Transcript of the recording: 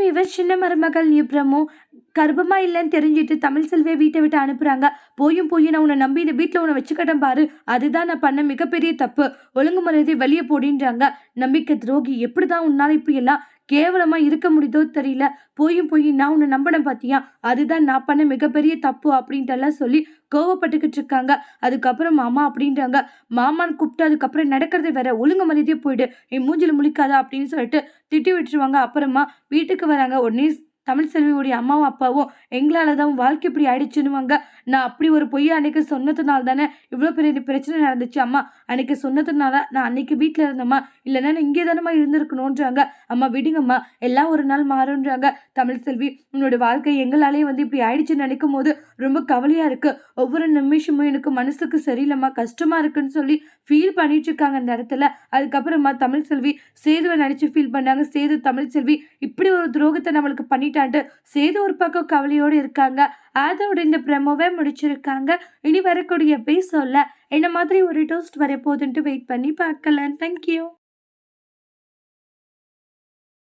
இவ சின்ன மருமகள் இப்ரமும் கர்ப்பமா இல்லைன்னு தெரிஞ்சுட்டு தமிழ் செல்வியை வீட்டை விட்டு அனுப்புறாங்க. போயும் போய் நான் உன்னை நம்பி இந்த வீட்டில் உன்னை வச்சுக்கட்டேன் பாரு. அதுதான் நான் பண்ண மிகப்பெரிய தப்பு. ஒழுங்கு வெளியே போடின்றாங்க. நம்பிக்கை துரோகி எப்படிதான் உன்னால இப்படி எல்லாம் கேவலமா இருக்க முடியுதோ தெரியல. போயும் போய் நான் உன்னை நம்பினேன் பாத்தியா? அதுதான் நான் பண்ண மிகப்பெரிய தப்பு அப்படின்ட்டு எல்லாம் சொல்லி கோவப்பட்டுக்கிட்டு இருக்காங்க. அதுக்கப்புறம் மாமா அப்படின்றாங்க. மாமான்னு கூப்பிட்டு அதுக்கப்புறம் நடக்கிறதே வேற ஒழுங்கு மரியாதையே போயிடு. என் மூஞ்சில் முழிக்காதா அப்படின்னு சொல்லிட்டு திட்டி விட்டுருவாங்க. அப்புறமா வீட்டுக்கு வராங்க. உடனே தமிழ் செல்வியுடைய அம்மாவும் அப்பாவும் எங்களால் தான் வாழ்க்கை இப்படி ஆயிடுச்சுன்னுவாங்க. நான் அப்படி ஒரு பொய்யை அன்னைக்கு சொன்னதுனால தானே இவ்வளோ பெரிய பிரச்சனை நடந்துச்சு அம்மா. அன்னைக்கு சொன்னதுனால நான் அன்னைக்கு வீட்டில் இருந்தேம்மா. இல்லைன்னா நான் இங்கே தானம்மா இருந்திருக்கணுன்றாங்க அம்மா விடுங்கம்மா. எல்லாம் ஒரு நாள் மாறுன்றாங்க தமிழ் செல்வி உன்னோட வாழ்க்கை எங்களாலே வந்து இப்படி ஆயிடுச்சுன்னு நினைக்கும் போது ரொம்ப கவலையாக இருக்குது ஒவ்வொரு நிமிஷமும் எனக்கு மனசுக்கு சரியில்லைம்மா. கஷ்டமாக இருக்குன்னு சொல்லி ஃபீல் பண்ணிட்டு இருக்காங்க அந்த இடத்துல. அதுக்கப்புறமா தமிழ் செல்வி சேதுவை நினச்சி ஃபீல் பண்ணாங்க. சேது தமிழ் செல்வி இப்படி ஒரு துரோகத்தை நம்மளுக்கு பண்ணிட்டான்ட்டு சேது ஒரு பக்கம் கவலையோடு இருக்காங்க. அதோட இந்த ப்ரெமோவை முடிச்சிருக்காங்க. இனி வரக்கூடிய எபிசோட்ல என்ன மாதிரி ஒரு டோஸ்ட் வரப்போகுதுன்ட்டு வெயிட் பண்ணி பார்க்கலாம். தேங்க்யூ